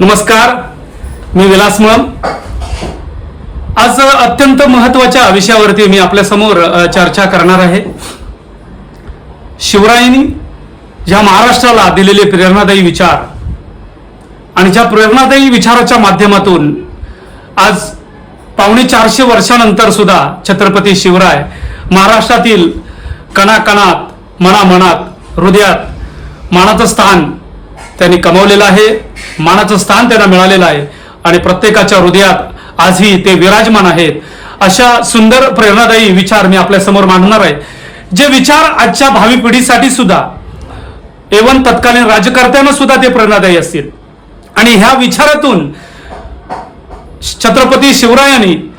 नमस्कार मी विलास मम आज अत्यंत महत्त्वाच्या विषयावरती मी आपल्यासमोर चर्चा करणार आहे. शिवरायांनी ज्या महाराष्ट्राला दिलेले प्रेरणादायी विचार आणि ज्या प्रेरणादायी विचाराच्या माध्यमातून आज पावणे चारशे वर्षानंतर सुद्धा छत्रपती शिवराय महाराष्ट्रातील कणाकणात मनामनात हृदयात मानाचं स्थान त्यांनी कमवलेलं आहे. मानाचं स्थान त्यांना मिळालेलं आहे. आणि प्रत्येकाच्या हृदयात आजही ते विराजमान आहेत. अशा सुंदर प्रेरणादायी विचार मी आपल्यासमोर मांडणार आहे. जे विचार आजच्या भावी पिढीसाठी सुद्धा एवन तत्कालीन राजकर्त्यांना सुद्धा ते प्रेरणादायी असतील. आणि ह्या विचारातून छत्रपती शिवरायांनी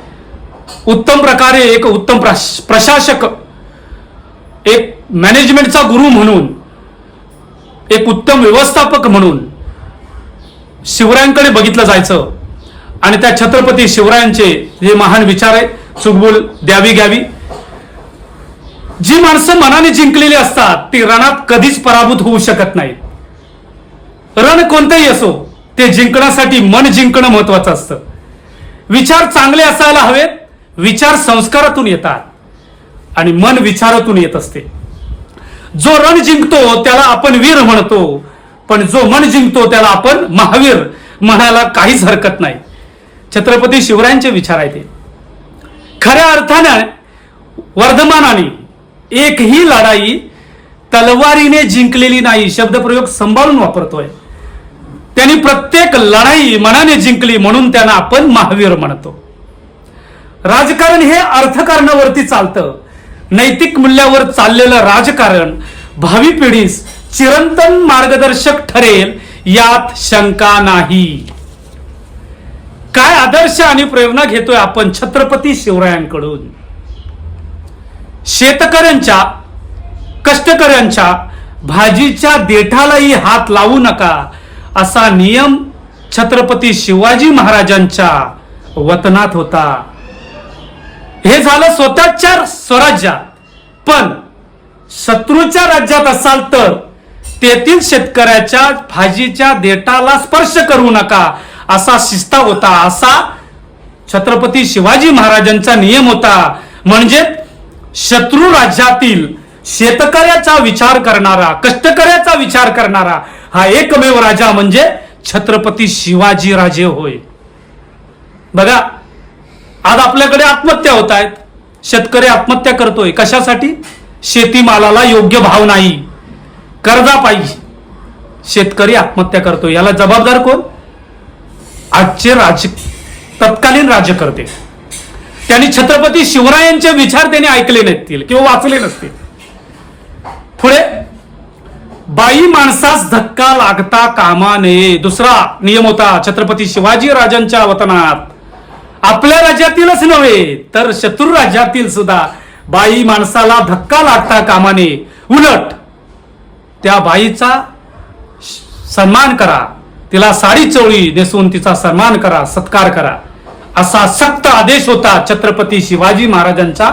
उत्तम प्रकारे एक उत्तम प्रश- प्रशासक एक मॅनेजमेंटचा गुरु म्हणून एक उत्तम व्यवस्थापक म्हणून शिवरायांकडे बघितलं जायचं. आणि त्या छत्रपती शिवरायांचे जे महान विचार आहे चुकबुल द्यावी घ्यावी. जी माणसं मनाने जिंकलेली असतात ती रणात कधीच पराभूत होऊ शकत नाही. रण कोणतंही असो ते जिंकण्यासाठी मन जिंकणं महत्वाचं असतं. विचार चांगले असायला हवेत विचार संस्कारातून येतात. आणि मन विचारातून येत असते. जो रण जिंकतो त्याला आपण वीर म्हणतो. पण जो मन जिंकतो त्याला आपण महावीर म्हणायला काहीच हरकत नाही. छत्रपती शिवरायांचे विचार आहे ते खऱ्या अर्थाने वर्धमानाने एकही लढाई तलवारीने जिंकलेली नाही शब्दप्रयोग सांभाळून वापरतोय. त्यांनी प्रत्येक लढाई मनाने जिंकली म्हणून त्यांना आपण महावीर म्हणतो. राजकारण हे अर्थकारणावरती चालतं. नैतिक मूल्यावर चाललेलं राजकारण भावी पिढीस चिरंतन मार्गदर्शक ठरेल यात शंका नाही. काय आदर्श आणि प्रेरणा घेतोय आपण छत्रपती शिवरायांकडून? शेतकऱ्यांच्या कष्टकऱ्यांच्या भाजीच्या देठालाही हात लावू नका असा नियम छत्रपती शिवाजी महाराजांच्या वतनात होता. हे झालं स्वतःच्या स्वराज्यात. पण शत्रूच्या राज्यात असाल तर तेथील शेतकऱ्याच्या भाजीच्या देटाला स्पर्श करू नका. असा शिस्ता होता असा छत्रपती शिवाजी महाराजांचा नियम होता. म्हणजे शत्रू राज्यातील शेतकऱ्याचा विचार करणारा कष्टकऱ्याचा विचार करणारा हा एकमेव राजा म्हणजे छत्रपती शिवाजी राजे होय. बघा आज आपल्याकडे आत्महत्या होत आहेत. शेतकरी आत्महत्या करतोय. कशासाठी? शेतीमालाला योग्य भाव नाही. कर्जा पाहिजे. शेतकरी आत्महत्या करतोय. याला जबाबदार कोण? आजचे राज तत्कालीन राज्यकर्ते त्यांनी छत्रपती शिवरायांचे विचार त्यांनी ऐकले नसतील किंवा वाचले नसतील. पुढे बाई माणसास धक्का लागता कामा नये. दुसरा नियम होता छत्रपती शिवाजी राजांच्या वतनात. आपल्या राज्यातीलच नव्हे तर शत्रू राज्यातील सुद्धा. बाई माणसाला धक्का लागता कामाने. उलट त्या बाईचा सन्मान करा. तिला साडी चोळी नेसून तिचा सन्मान करा सत्कार करा. असा सक्त आदेश होता छत्रपती शिवाजी महाराजांचा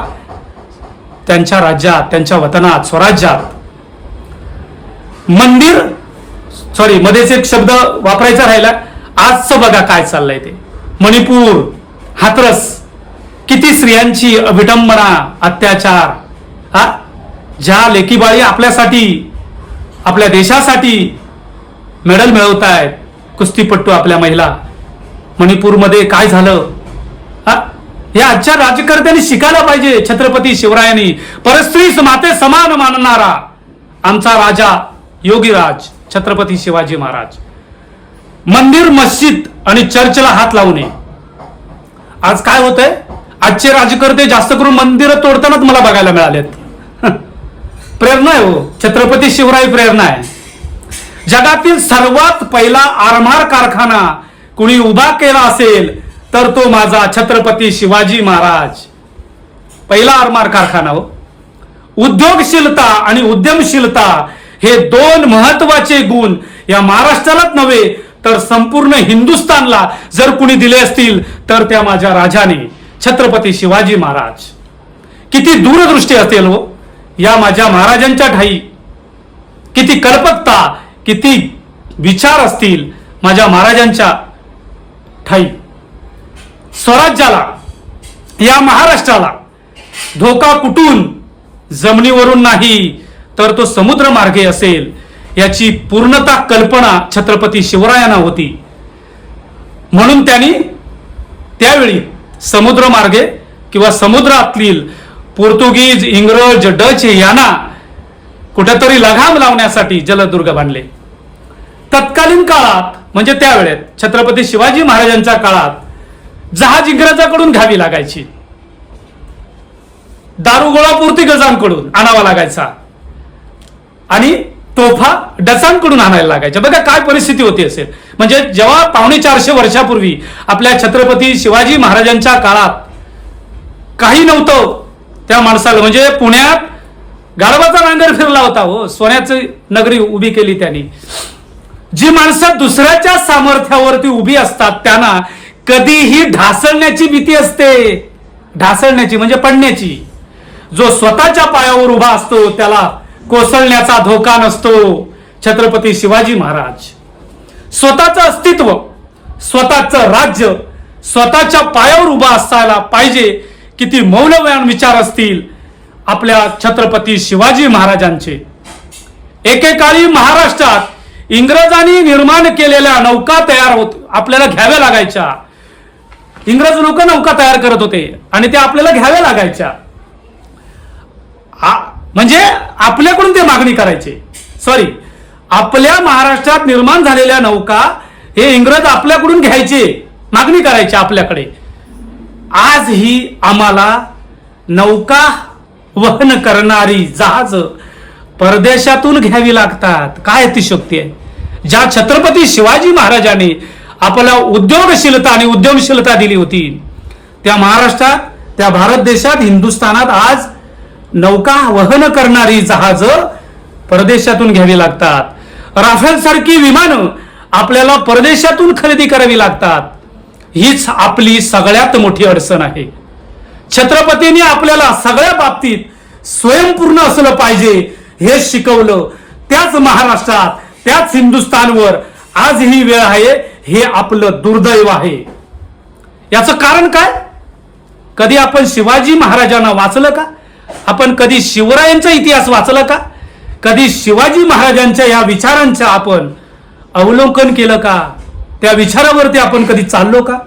त्यांच्या राज्यात त्यांच्या वतनात स्वराज्यात. मंदिर सॉरी मध्येच एक शब्द वापरायचा राहिला. आजचं बघा काय चाललंय ते. मणिपूर हातरस. किती स्त्रियांची अविडंबना अत्याचार. हा? ज्या लेकीबाळी आपल्यासाठी आपल्या देशासाठी मेडल मिळवत आहेत कुस्तीपट्टू आपल्या महिला. मणिपूरमध्ये काय झालं? हा? आजच्या राजकर्त्यांनी शिकायला पाहिजे छत्रपती शिवरायांनी. परस्त्रीस माते समान मानणारा आमचा राजा योगीराज छत्रपती शिवाजी महाराज. मंदिर मस्जिद आणि चर्चला हात लावू नये आज काय होतंय? आजचे राजकर्ते जास्त करून मंदिरं तोडतानाच मला बघायला मिळालेत. प्रेरणा आहे हो. छत्रपती शिवराय प्रेरणा आहे. जगातील सर्वात पहिला आरमार कारखाना कुणी उभा केला असेल तर तो माझा छत्रपती शिवाजी महाराज. पहिला आरमार कारखाना हो. उद्योगशीलता आणि उद्यमशीलता हे दोन महत्त्वाचे गुण या महाराष्ट्रालाच नव्हे तर संपूर्ण हिंदुस्थानला जर कुणी दिले असतील तर त्या माझ्या राजाने छत्रपती शिवाजी महाराज. किती दूरदृष्टी असेल हो. या माझ्या महाराजांच्या ठाई. किती कल्पकता किती विचार असतील माझ्या महाराजांच्या ठाई. स्वराज्याला या महाराष्ट्राला धोका कुठून जमिनीवरून नाही तर तो समुद्र मार्गे असेल. याची पूर्णता कल्पना छत्रपती शिवरायांना होती. म्हणून त्यांनी त्यावेळी समुद्र मार्गे किंवा समुद्रातील पोर्तुगीज इंग्रज डच यांना कुठेतरी लगाम लावण्यासाठी जलदुर्ग बांधले. तत्कालीन काळात म्हणजे त्यावेळेत छत्रपती शिवाजी महाराजांच्या काळात जहाज इंग्रजाकडून घ्यावी लागायची. दारुगोळा गजांकडून आणावा लागायचा. आणि तोफा डचांकडून आणायला लागायच्या. बघा काय परिस्थिती होती असेल. म्हणजे जेव्हा पावणे चारशे वर्षापूर्वी आपल्या छत्रपती शिवाजी महाराजांच्या काळात काही नव्हतं त्या माणसाला म्हणजे पुण्यात गाढवाचा नांगर फिरला होता हो. सोन्याची नगरी उभी केली त्यांनी. जी माणसं दुसऱ्याच्या सामर्थ्यावरती उभी असतात त्यांना कधीही ढासळण्याची भीती असते. ढासळण्याची म्हणजे पडण्याची. जो स्वतःच्या पायावर उभा असतो त्याला कोसळण्याचा धोका नसतो छत्रपती शिवाजी महाराज. स्वतःचं अस्तित्व स्वतःचं राज्य स्वतःच्या पायावर उभा असायला पाहिजे किती मौल्यवान विचार असतील आपल्या छत्रपती शिवाजी महाराजांचे. एकेकाळी महाराष्ट्रात इंग्रजांनी निर्माण केलेल्या नौका तयार होत आपल्याला घ्याव्या लागायच्या. इंग्रज लोक नौका तयार करत होते आणि त्या आपल्याला घ्याव्या लागायच्या. म्हणजे आपल्याकडून ते मागणी करायचे. सॉरी आपल्या महाराष्ट्रात निर्माण झालेल्या नौका हे इंग्रज आपल्याकडून घ्यायचे. मागणी करायचे आपल्याकडे. आज ही आम्हाला नौका वहन करणारी जहाज परदेशातून घ्यावी लागतात. काय अतिशक्ती आहे? ज्या छत्रपती शिवाजी महाराजांनी आपल्याला उद्योगशीलता आणि उद्यमशीलता दिली होती. त्या महाराष्ट्रात त्या भारत देशात हिंदुस्थानात आज नौका वहन करणारी जहाज परदेशातून घ्यावी लागतात. राफेल सारखी विमानं आपल्याला परदेशातून खरेदी करावी लागतात. हीच आपली सगळ्यात मोठी अडचण आहे. छत्रपतींनी आपल्याला सगळ्या बाबतीत स्वयंपूर्ण असलं पाहिजे हे शिकवलं त्याच महाराष्ट्रात त्याच हिंदुस्थानवर आज ही वेळ आहे हे आपलं दुर्दैव आहे. याचं कारण काय? कधी आपण शिवाजी महाराजांना वाचलं का? आपण कधी शिवरायांचा इतिहास वाचला का? कधी शिवाजी महाराजांच्या या विचारांचं आपण अवलोकन केलं का? त्या विचारावरती आपण कधी चाललो का?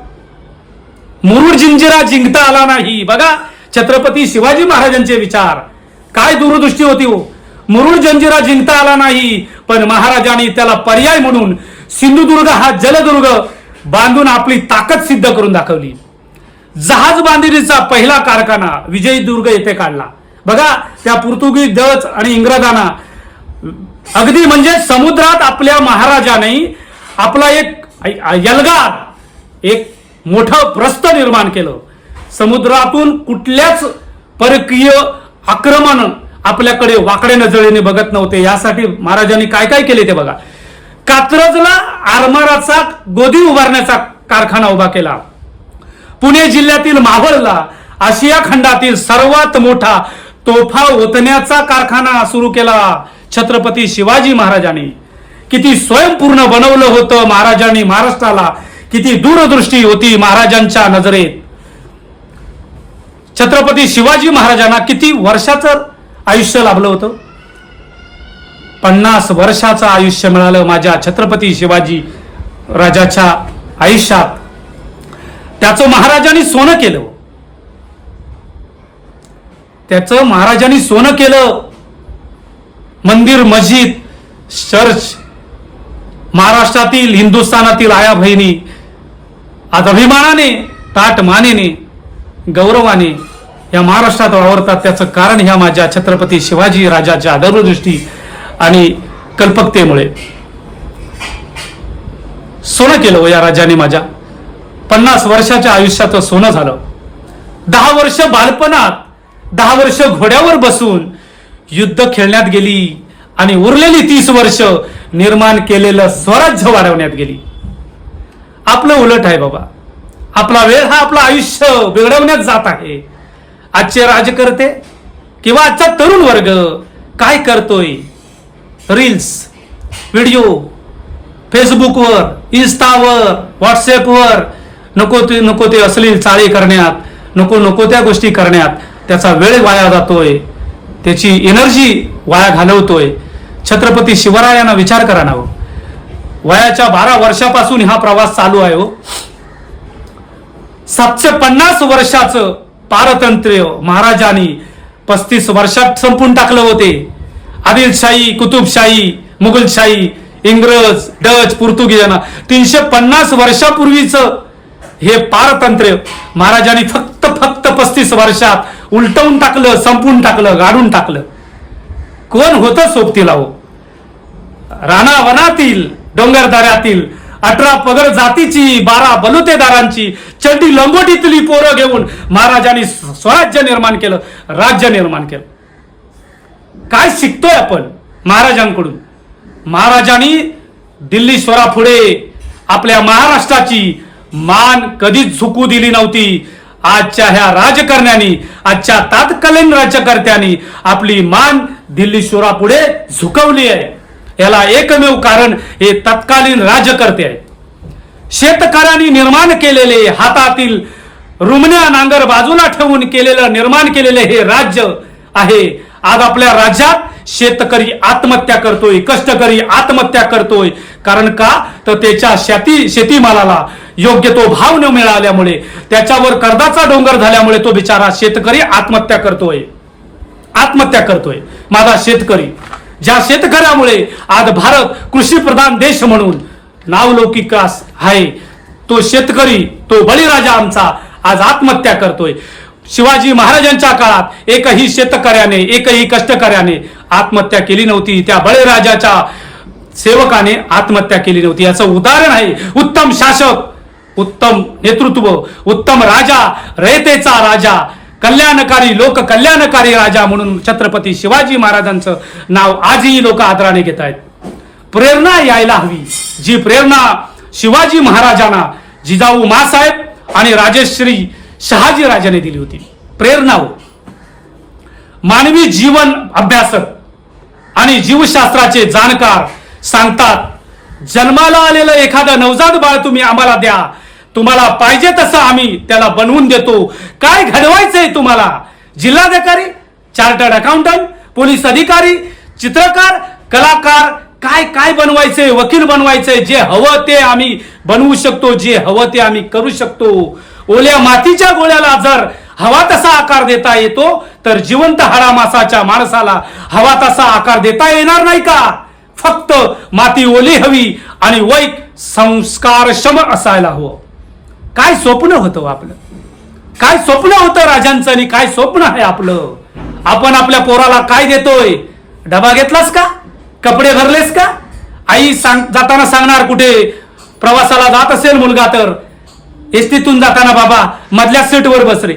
मुरुड जिंजिरा जिंकता आला नाही. बघा छत्रपती शिवाजी महाराजांचे विचार. काय दूरदृष्टी होती हो? मुरुड जंजिरा जिंकता आला नाही पण महाराजांनी त्याला पर्याय म्हणून सिंधुदुर्ग हा जलदुर्ग बांधून आपली ताकद सिद्ध करून दाखवली. जहाज बांधणीचा पहिला कारखाना विजयदुर्ग येथे काढला. बघा त्या पोर्तुगीज डच आणि इंग्रजांना. अगदी म्हणजे समुद्रात आपल्या महाराजाने आपला एक यलगार एक मोठं प्रस्थ निर्माण केलं. समुद्रातून कुठल्याच परकीय आक्रमण आपल्याकडे वाकड्या नजरेने बघत नव्हते. यासाठी महाराजांनी काय काय केले ते बघा. कात्रजला आरमाराचा गोदी उभारण्याचा कारखाना उभा केला. पुणे जिल्ह्यातील मावळला आशिया खंडातील सर्वात मोठा तोफा ओतण्याचा कारखाना सुरू केला छत्रपती शिवाजी महाराजांनी. किती स्वयंपूर्ण बनवलं होतं महाराजांनी महाराष्ट्राला. किती दूरदृष्टी होती महाराजांच्या नजरेत. छत्रपती शिवाजी महाराजांना किती वर्षाचं आयुष्य लाभलं होतं? पन्नास वर्षाचं आयुष्य मिळालं माझ्या छत्रपती शिवाजी राजाच्या आयुष्यात. त्याचं महाराजांनी सोनं केलं. त्याचं महाराजांनी सोनं केलं. मंदिर मस्जिद चर्च महाराष्ट्रातील हिंदुस्थानातील आया बहिणी आज अभिमानाने ताट मानेने गौरवाने या महाराष्ट्रात वावरतात. त्याचं कारण ह्या माझ्या छत्रपती शिवाजी राजाच्या दूरदृष्टी आणि कल्पकतेमुळे. सोनं केलं हो या राजाने माझ्या. पन्नास वर्षाच्या आयुष्याचं सोनं झालं. दहा वर्ष बालपणात दहा वर्ष घोड्यावर बसून युद्ध खेळण्यात गेली आणि उरलेली तीस वर्ष निर्माण केलेलं स्वराज्य वाढवण्यात गेली. आपलं उलट आहे बाबा. आपला वेळ हा आपलं आयुष्य बिघडवण्यात जात आहे. आजचे राजकर्ते किंवा आजचा तरुण वर्ग काय करतोय? रील्स व्हिडिओ फेसबुकवर इन्स्टावर व्हॉट्सअपवर नको ते नको ते असलेली चाळी करण्यात नको नको त्या गोष्टी करण्यात. त्याचा वेळ वाया जातोय त्याची एनर्जी वाया घालवतोय. छत्रपती शिवरायांना विचार करा ना हो. वयाच्या बारा वर्षापासून हा प्रवास चालू आहे हो. सातशे पन्नास वर्षाचं पारतंत्र्य हो. महाराजांनी पस्तीस वर्षात संपून टाकलं होते. आदिलशाही कुतुबशाही मुघलशाही इंग्रज डच पोर्तुगीजांना तीनशे पन्नास वर्षापूर्वीचं हे पारतंत्र्य महाराजांनी फक्त फक्त पस्तीस वर्षात उलटवून टाकलं संपून टाकलं गाडून टाकलं. कोण होतं सोबतीला हो? राणावनातील डोंगरदाऱ्यातील डोंगरदऱ्यातील अठरा पगड जातीची बारा बलुतेदारांची चड्डी लंगोटीतली पोरं घेऊन महाराजांनी स्वराज्य निर्माण केलं राज्य निर्माण केलं. काय शिकतोय आपण महाराजांकडून? महाराजांनी दिल्ली स्वरापुढे आपल्या महाराष्ट्राची मान कधीच झुकू दिली नव्हती. आजच्या ह्या राजकारण्यानी आजच्या तात्कालीन राज्यकर्त्यांनी आपली मान दिल्लीश्वरापुढे झुकवली आहे. याला एकमेव कारण हे तत्कालीन राजकर्ते आहे शेतकऱ्यांनी निर्माण केलेले हातातील रुमण्या नांगर बाजूला ठेवून केलेलं निर्माण केलेले हे राज्य आहे. आज आपल्या राज्यात शेतकरी आत्महत्या करतोय कष्टकरी आत्महत्या करतोय. कारण का? तर त्याच्या शेती शेतीमालाला योग्य तो भाव न मिळाल्यामुळे त्याच्यावर कर्जाचा डोंगर झाल्यामुळे तो बिचारा शेतकरी आत्महत्या करतोय. आत्महत्या करतोय. माझा शेतकरी ज्या शेतकऱ्यामुळे आज भारत कृषी प्रधान देश म्हणून नावलौकिकास आहे तो शेतकरी तो बळीराजा आमचा आज आत्महत्या करतोय. शिवाजी महाराजांच्या काळात एकही शेतकऱ्याने एकही कष्टकऱ्याने आत्महत्या केली नव्हती. त्या बळीराजाच्या सेवकाने आत्महत्या केली नव्हती. याचं उदाहरण आहे उत्तम शासक उत्तम नेतृत्व उत्तम राजा रयतेचा राजा कल्याणकारी लोक कल्याणकारी राजा म्हणून छत्रपती शिवाजी महाराजांचं नाव आजही लोक आदराने घेत आहेत. प्रेरणा यायला हवी. जी प्रेरणा शिवाजी महाराजांना जिजाऊ मासाहेब आणि राजेश्री शहाजी राजाने दिली होती. प्रेरणा हो. मानवी जीवन अभ्यासक आणि जीवशास्त्राचे जाणकार सांगतात जन्माला आलेलं एखादं नवजात बाळ तुम्ही आम्हाला द्या. तुम्हाला पाहिजे तसं आम्ही त्याला बनवून देतो. काय घडवायचंय तुम्हाला? जिल्हाधिकारी चार्टर्ड अकाउंटंट पोलीस अधिकारी चित्रकार कलाकार काय काय बनवायचंय? वकील बनवायचंय? जे हवं ते आम्ही बनवू शकतो जे हवं ते आम्ही करू शकतो. ओल्या मातीच्या गोळ्याला जर हवा तसा आकार देता येतो तर जिवंत हाडामासाच्या माणसाला हवा तसा आकार देता येणार नाही का? फक्त माती ओली हवी आणि वैक संस्कारक्षम असायला हवं. काय स्वप्न होतं हो आपलं? काय स्वप्न होतं राजांचं आणि काय स्वप्न आहे आपलं? आपण आपल्या पोराला काय देतोय? डबा घेतलास का? कपडे भरलेस का? आई सांग जाताना सांगणार कुठे? प्रवासाला जात असेल मुलगा तर. एसटीतून जाताना बाबा मधल्या सीटवर बस रे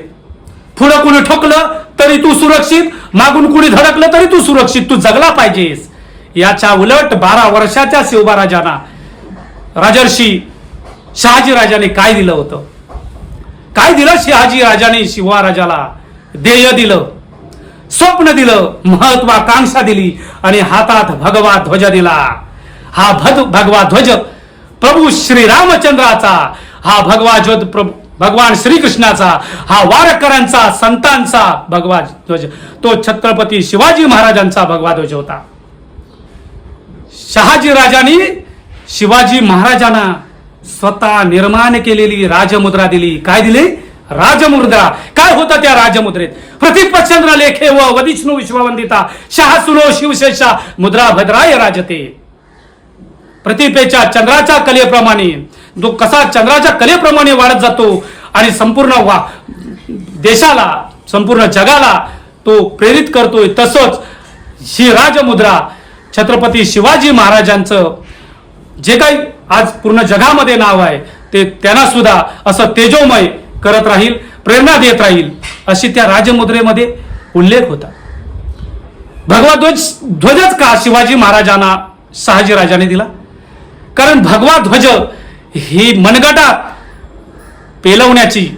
पुढं कुणी ठोकलं तरी तू सुरक्षित. मागून कुणी धडकलं तरी तू सुरक्षित. तू जगला पाहिजेस. याच्या उलट बारा वर्षाच्या शिवबाराजांना राजर्षी शहाजी राजाने काय दिलं होतं? काय दिलं शहाजी राजाने शिवराजाला ध्येय दिलं. स्वप्न दिलं. महत्वाकांक्षा दिली. आणि हातात भगवा ध्वज दिला. हा भद भगवा ध्वज प्रभू श्री रामचंद्राचा हा भगवा ज्योत भगवान श्रीकृष्णाचा हा वारकऱ्यांचा संतांचा भगवा ध्वज. तो छत्रपती शिवाजी महाराजांचा भगवा ध्वज होता. शहाजी राजांनी शिवाजी महाराजांना स्वतः निर्माण केलेली राजमुद्रा दिली. काय दिली? राजमुद्रा. काय होता त्या राजमुद्रेत? प्रतिपचंद्र लेखे व वदिष्णू विश्ववंदिता शहासुनो शिवशेषा मुद्रा भद्राय राजते. प्रतिपेच्या चंद्राच्या कलेप्रमाणे जो कसा चंद्राच्या कलेप्रमाणे वाढत जातो आणि संपूर्ण वा देशाला संपूर्ण जगाला तो प्रेरित करतोय तसंच ही राजमुद्रा छत्रपती शिवाजी महाराजांचं जे काही आज पूर्ण जगामध्ये नाव आहे ते त्यांना सुद्धा असं तेजोमय करत राहील प्रेरणा देत राहील अशी त्या राजमुद्रेमध्ये उल्लेख होता. भगवा ध्वज ध्वजच का शिवाजी महाराजांना शहाजी राजाने दिला? कारण भगवा ध्वज ही मनगटात पेलवण्याची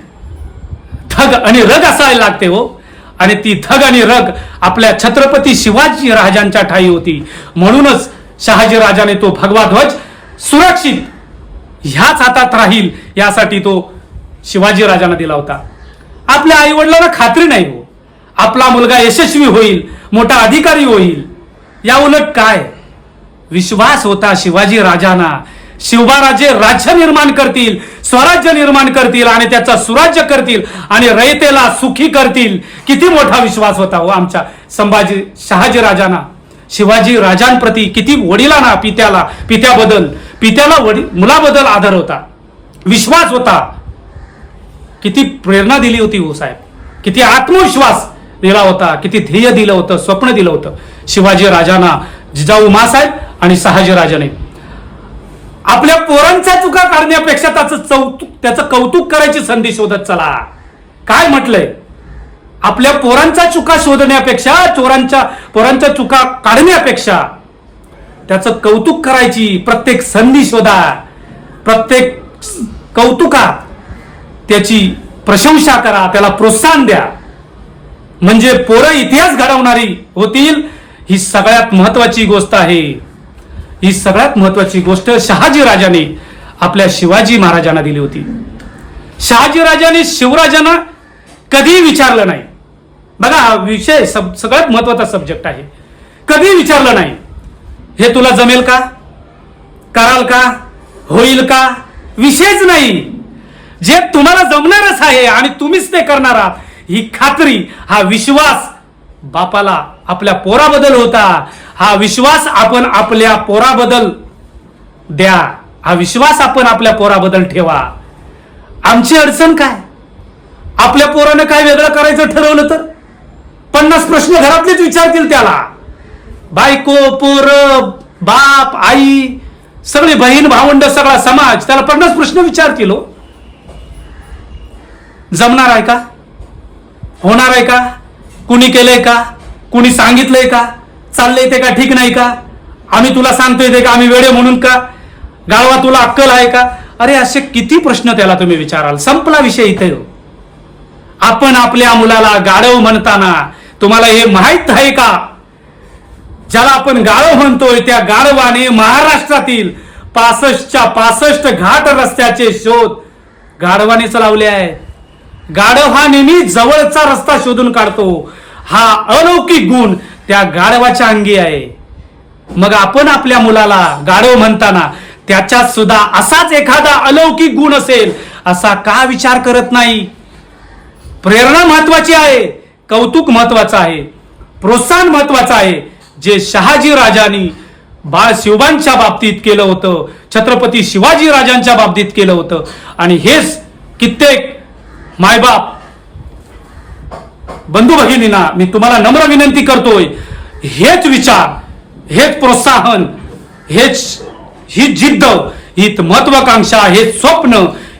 धग आणि रग असायला लागते हो. आणि ती धग आणि रग आपल्या छत्रपती शिवाजी राजांच्या ठाई होती. म्हणूनच शहाजी राजाने तो भगवा ध्वज सुरक्षित ह्याच हातात राहील यासाठी तो शिवाजी राजांना दिला होता. आपल्या आई वडिलांना खात्री नाही हो. आपला मुलगा यशस्वी होईल मोठा अधिकारी होईल. या उलट काय? विश्वास होता शिवाजी राजांना. शिवबाराजे राज्य निर्माण करतील स्वराज्य निर्माण करतील आणि त्याचा सुराज्य करतील आणि रयतेला सुखी करतील. किती मोठा विश्वास होता हो आमच्या संभाजी शहाजी राजांना. शिवाजी राजांप्रती किती वडिलांना पित्याला पित्याबद्दल पित्याला वडील मुलाबद्दल आदर होता. विश्वास होता. किती प्रेरणा दिली होती हो साहेब. किती आत्मविश्वास दिला होता किती ध्येय दिलं होतं स्वप्न दिलं होतं. शिवाजी राजांना जिजाऊ मासाहेब आणि शहाजी राजाने आपल्या पोरांच्या चुका काढण्यापेक्षा त्याचं चौतुक त्याचं कौतुक करायची संधी शोधत चला. काय म्हटलंय? आपल्या पोरांच्या चुका शोधण्यापेक्षा चोरांच्या पोरांच्या चुका काढण्यापेक्षा त्याचं कौतुक करायची प्रत्येक संधी शोधा. प्रत्येक कौतुका त्याची प्रशंसा करा त्याला प्रोत्साहन द्या. म्हणजे पोरं इतिहास घडवणारी होतील ही सगळ्यात महत्वाची गोष्ट आहे. ही सगळ्यात महत्वाची गोष्ट शहाजी राजाने आपल्या शिवाजी महाराजांना दिली होती. शहाजी राजाने शिवराजांना कधी विचारलं नाही. बघा हा विषय सब- सगळ्यात महत्त्वाचा सब्जेक्ट आहे. कधी विचारलं नाही. हे तुला जमेल का? कराल का? होईल का? विषयच नाही. जे तुम्हाला जमणारच आहे आणि तुम्हीच ते करणार आहात ही खात्री हा विश्वास बापाला आपल्या पोराबद्दल होता. हा विश्वास आपण आपल्या पोराबद्दल द्या. हा विश्वास आपण आपल्या पोराबद्दल ठेवा. आमची अडचण काय? आपल्या पोरानं काय वेगळं करायचं ठरवलं तर? पन्नास प्रश्न घरातलेच विचारतील त्याला. बायको पोर बाप आई सगळे बहीण भावंड सगळा समाज त्याला पन्नास प्रश्न विचारतील हो. जमणार आहे का? होणार आहे का? कुणी केलंय का? कुणी सांगितलंय का? चाललंय ते का ठीक नाही का? आम्ही तुला सांगतोय ते का? आम्ही वेळे म्हणून का? गाळवा तुला अक्कल आहे का? अरे असे किती प्रश्न त्याला तुम्ही विचाराल. संपला विषय इथे. आपण आपल्या मुलाला गाढव म्हणताना तुम्हाला हे माहीत आहे का? ज्याला आपण गाढव म्हणतोय त्या गाढवाने महाराष्ट्रातील पासष्टच्या पासष्ट घाट रस्त्याचे शोध गाढवानेच लावले आहे गाढव हा नेहमी जवळचा रस्ता शोधून काढतो. हा अलौकिक गुण त्या गाढवाच्या अंगी आहे. मग आपण आपल्या मुलाला गाढव म्हणताना त्याच्यात सुद्धा असाच एखादा अलौकिक गुण असेल असा का विचार करत नाही? प्रेरणा महत्वाची आहे कौतुक महत्वाचं आहे प्रोत्साहन महत्वाचं आहे. जे शहाजी राजांनी बाळ शिवबांच्या बाबतीत केलं होतं छत्रपती शिवाजी राजांच्या बाबतीत केलं होतं. आणि हेच कित्येक मायबाप बंधू भगिनींना मी तुम्हाला नम्र विनंती करतोय हेच विचार हेच प्रोत्साहन हेच ही जिद्द ही महत्वाकांक्षा हे स्वप्न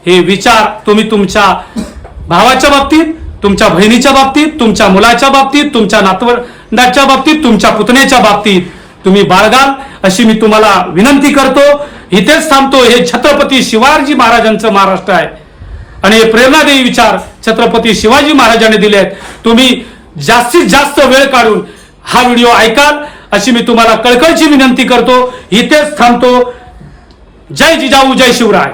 हे विचार तुम्ही तुमच्या भावाच्या बाबतीत तुमच्या बहिणीच्या बाबतीत तुमच्या मुलाच्या बाबतीत तुमच्या नातवंडाच्या बाबतीत तुमच्या पुतण्याच्या बाबतीत तुम्ही बाळगाल अशी मी तुम्हाला विनंती करतो. इथेच थांबतो. हे छत्रपती शिवाजी महाराजांचं महाराष्ट्र आहे. आणि हे प्रेरणादेयी विचार छत्रपती शिवाजी महाराजांनी दिले आहेत. तुम्ही जास्तीत जास्त वेळ काढून हा व्हिडिओ ऐकाल अशी मी तुम्हाला कळकळची विनंती करतो. इथेच थांबतो. जय जिजाऊ जय शिवराय.